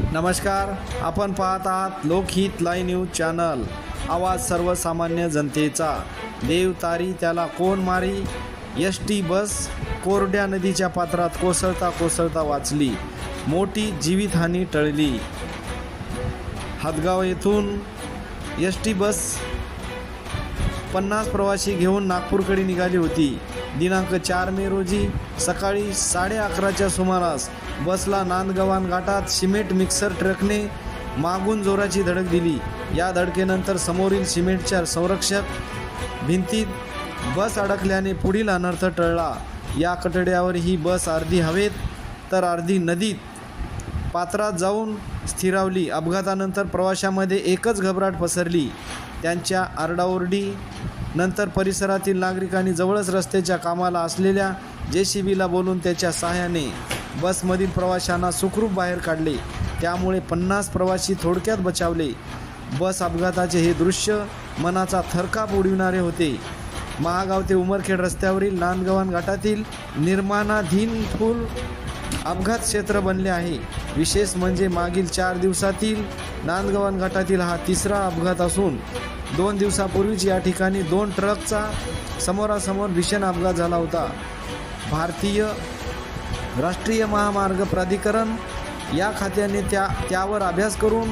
नमस्कार आपण पाहत आहात लोकहित लाय न्यूज चॅनल. आवाज सर्वसामान्य जनतेचा. देव तारी त्याला कोण मारी? एस टी बस कोरड्या नदीच्या पात्रात कोसळता कोसळता वाचली. मोठी जीवितहानी टळली. हदगाव येथून एस टी बस पन्नास प्रवासी घेऊन नागपूरकडे निघाली होती. दिनांक चार मे रोजी सकाळी साडे अकराच्या सुमारास बसला नांदगवान घाटात सिमेंट मिक्सर ट्रकने मागून जोराची धडक दिली. या धडकेनंतर समोरील सिमेंटच्या संरक्षक भिंतीत बस अडकल्याने पुढील अनर्थ टळला. या कटड्यावर ही बस अर्धी हवेत तर अर्धी नदीत पात्रात जाऊन स्थिरावली. अपघातानंतर प्रवाशामध्ये एकच घबराट पसरली. त्यांच्या आरडाओरडी नंतर परिसरातील नागरिकांनी जवळच रस्त्याच्या कामाला असलेल्या जे सी बीला बोलून त्याच्या सहाय्याने बसमधील प्रवाशांना सुखरूप बाहेर काढले. त्यामुळे पन्नास प्रवासी थोडक्यात बचावले. बस अपघाताचे हे दृश्य मनाचा थरकाप उडविणारे होते. महागाव ते उमरखेड रस्त्यावरील नांदगवान घाटातील निर्माणाधीन फुल अपघात क्षेत्र बनले आहे. विशेष म्हणजे मागील चार दिवसातील नांदगवान घाटातील हा तिसरा अपघात असून दोन दिवसापूर्वीच या ठिकाणी दोन ट्रकचा समोरासमोर भीषण अपघात झाला होता. भारतीय राष्ट्रीय महामार्ग प्राधिकरण या खात्याने त्या त्यावर अभ्यास करून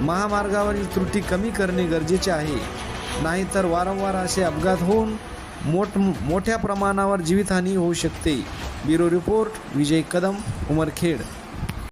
महामार्गावरील त्रुटी कमी करणे गरजेचे आहे. नाहीतर वारंवार असे अपघात होऊन मोठ मोठ्या प्रमाणावर जीवितहानी होऊ शकते. Bureau report Vijay Kadam Umarkhed.